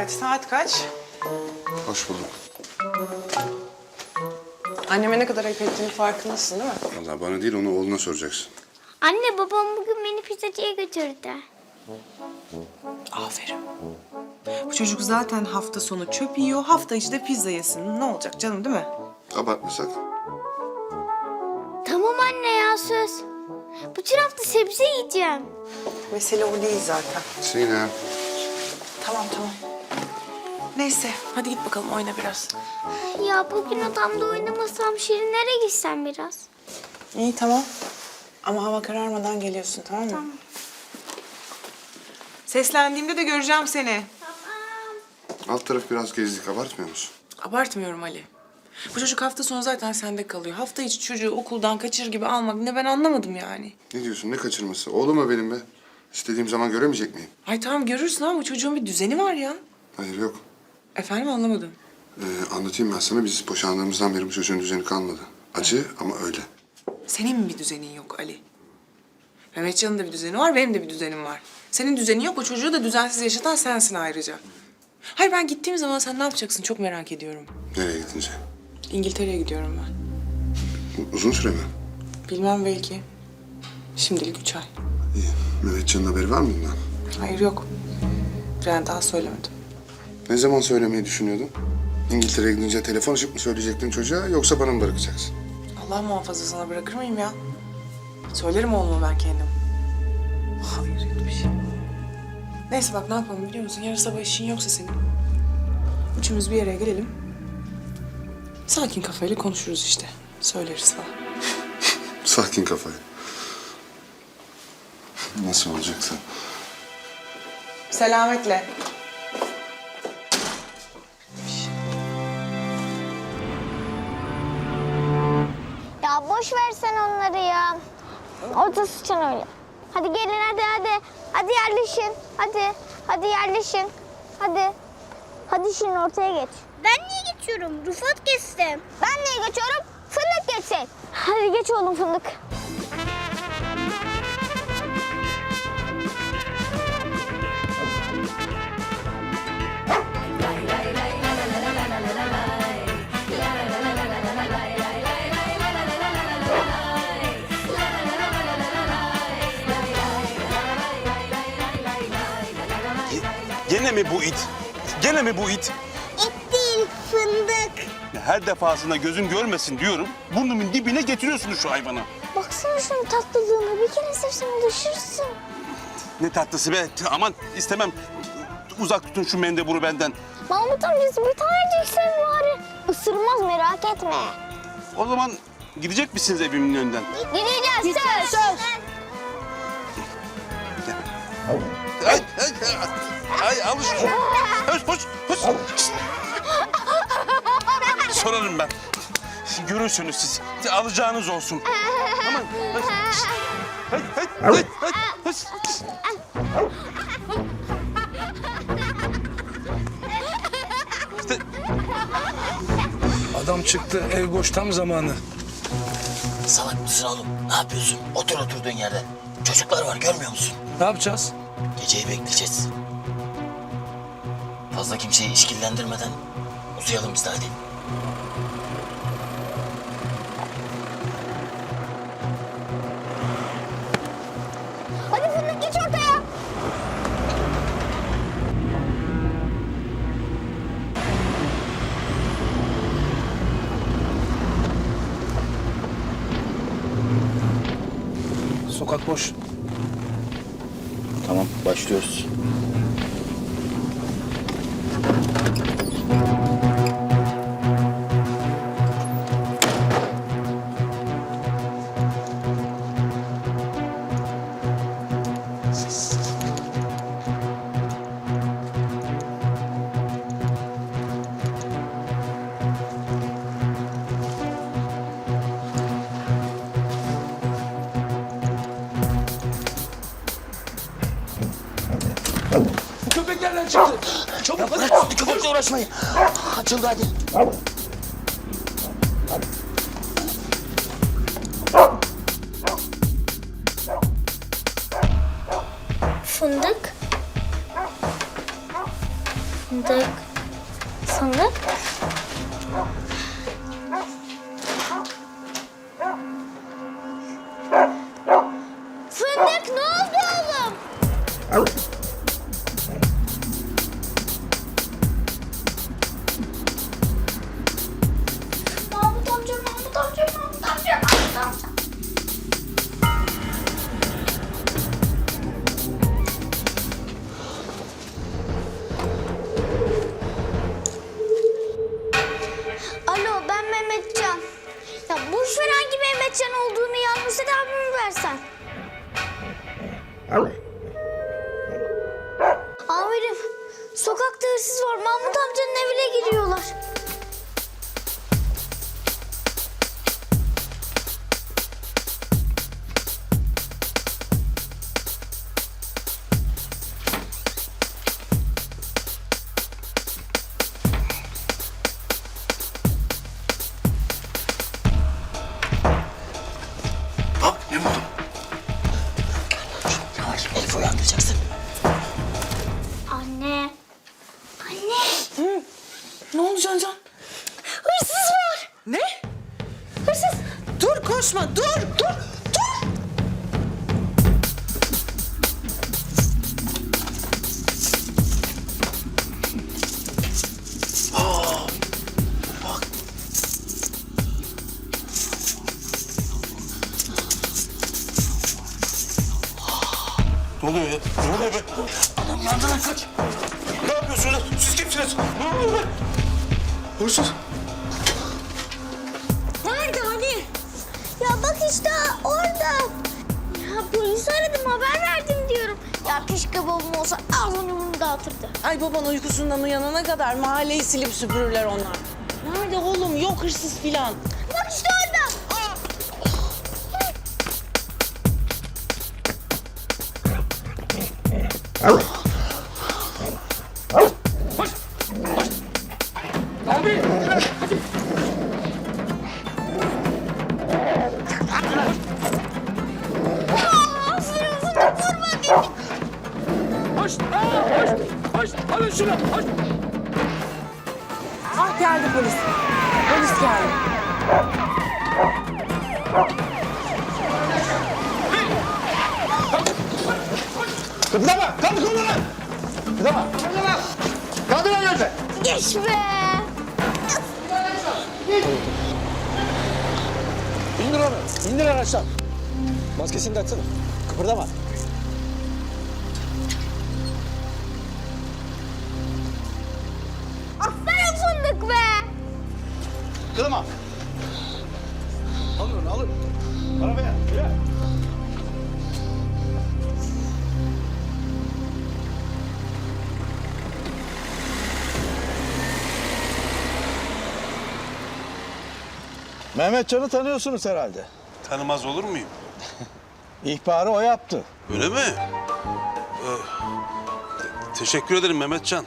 Evet, saat kaç? Hoş bulduk. Anneme ne kadar ayıp ettiğinin farkındasın değil mi? Vallahi bana değil onu oğluna soracaksın. Anne babam bugün beni pizzacıya götürdü. Aferin. Bu çocuk zaten hafta sonu çöp yiyor, hafta içi de pizza yesin. Ne olacak canım değil mi? Abartmasak. Tamam anne ya söz. Bütün hafta sebze yiyeceğim. Mesele o değil zaten. Sinem. Tamam tamam. Neyse, hadi git bakalım oyna biraz. Ya bugün odamda oynamasam Şirinlere gitsem biraz. İyi tamam. Ama hava kararmadan geliyorsun tamam mı? Tamam. Seslendiğimde de göreceğim seni. Alt taraf biraz gezdik abartmıyor musun? Abartmıyorum Ali. Bu çocuk hafta sonu zaten sende kalıyor. Hafta içi çocuğu okuldan kaçır gibi almak ne ben anlamadım yani. Ne diyorsun ne kaçırması? Oğlum o benim be. İstediğim zaman göremeyecek miyim? Ay tamam görürsün ama bu çocuğun bir düzeni var ya. Hayır yok. Efendim anlamadım. Ee, anlatayım ben sana. Biz boşandığımızdan beri bu çocuğun düzeni kalmadı. Acı ama öyle. Senin mi bir düzenin yok Ali? Mehmetcan'ın da bir düzeni var, benim de bir düzenim var. Senin düzenin yok, o çocuğu da düzensiz yaşatan sensin ayrıca. Hayır ben gittiğim zaman sen ne yapacaksın çok merak ediyorum. Nereye gidince? İngiltere'ye gidiyorum ben. U- uzun süre mi? Bilmem belki. Şimdilik üç ay. İyi. Mehmetcan'ın haberi var mı bundan? Hayır yok. Ben daha söylemedim. Ne zaman söylemeyi düşünüyordun? İngiltere'ye gidince telefon açıp mı söyleyecektin çocuğa yoksa bana mı bırakacaksın? Allah muhafaza sana bırakır mıyım ya? Söylerim oğluma ben kendim. Hayır bir şey. Neyse bak ne yapalım biliyor musun? Yarın sabah işin yoksa senin. Üçümüz bir yere gelelim. Sakin kafayla konuşuruz işte. Söyleriz falan. Sakin kafayı. Nasıl olacaksa. Selametle. Boş versen onları ya. O da sıçan öyle. Hadi gelin hadi hadi. Hadi yerleşin. Hadi. Hadi yerleşin. Hadi. Hadi şimdi ortaya geç. Ben niye geçiyorum? Rufat geçsin. Ben niye geçiyorum? Fındık geçsin. Hadi geç oğlum fındık. Gene mi bu it? Gene mi bu it? Et değil fındık. Her defasında gözün görmesin diyorum. Burnumun dibine getiriyorsunuz şu hayvanı. Baksana şunun tatlılığına. Bir kere sevsen düşürsün. Ne tatlısı be. Aman istemem. Uzak tutun şu mendeburu benden. Mahmut amcası bir tanecik sev bari. Isırmaz merak etme. O zaman gidecek misiniz evimin önünden? Gideceğiz söz. Söz. Ay, ay, ay, alış. Hoş, hoş, hoş. Sorarım ben. Görürsünüz siz. Alacağınız olsun. Aman. Hay, hay, hay, hay, hay. İşte Adam çıktı, ev boş tam zamanı. Salak mısın oğlum? Ne yapıyorsun? Otur oturduğun yerde. Çocuklar var görmüyor musun? Ne yapacağız? Geceyi bekleyeceğiz. Fazla kimseyi işkillendirmeden uzayalım biz de hadi. Hadi fındık geç ortaya. Sokak boş. Tamam başlıyoruz. Köpeklerden çıktı. Çabuk hadi. Köpekle uğraşmayı. Açıldı hadi. Fındık. Fındık. Fındık. Fındık ne oldu oğlum? Hırsız var. Mahmut amcanın evine giriyorlar. Koşma dur dur dur. Ne oluyor ya? Ne oluyor be? Adam yandı lan kaç. Ne yapıyorsunuz? Siz kimsiniz? Ne oluyor be? Hırsız. İşte orada. Ya polisi aradım haber verdim diyorum. Ya keşke babam olsa ağzını burnunu dağıtırdı. Ay baban uykusundan uyanana kadar mahalleyi silip süpürürler onlar. Nerede oğlum? Yok hırsız filan. Bak işte orada. Aa, Polis geldi. Kıpırdama! Kaldır kolunu! Kıpırdama! Kıpırdama! Kaldır elini! Geç be. İndir onu! İndir araçtan! Maskesini de açsana. Kıpırdama. Kıpırdama! Alın onu alın. Arabaya! Yürü! Mehmetcan'ı tanıyorsunuz herhalde. Tanımaz olur muyum? İhbarı o yaptı. Öyle mi? Ee, te- teşekkür ederim Mehmetcan.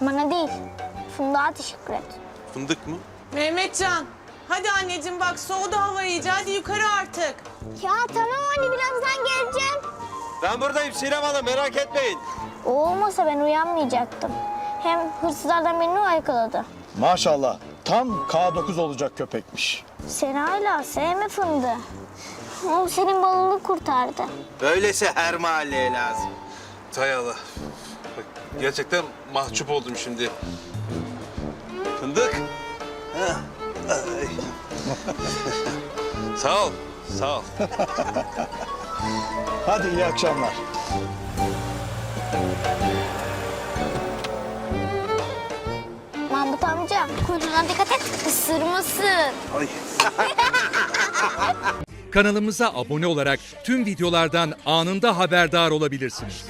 Bana değil. Fındığa teşekkür et. Fındık mı? Mehmetcan. Hadi anneciğim bak soğudu hava iyice. Hadi yukarı artık. Ya tamam anne birazdan geleceğim. Ben buradayım Sinem Hanım merak etmeyin. O olmasa ben uyanmayacaktım. Hem hırsızlardan birini o yakaladı. Maşallah tam K9 olacak köpekmiş. Sen hala sevme fındığı. O senin balını kurtardı. Böylesi her mahalleye lazım. Hay Allah. Bak, gerçekten mahcup oldum şimdi. Fındık. Ay. sağ ol. Sağ ol. Hadi iyi akşamlar. Mahmut amca kuyruğuna dikkat et ısırmasın. Kanalımıza abone olarak tüm videolardan anında haberdar olabilirsiniz.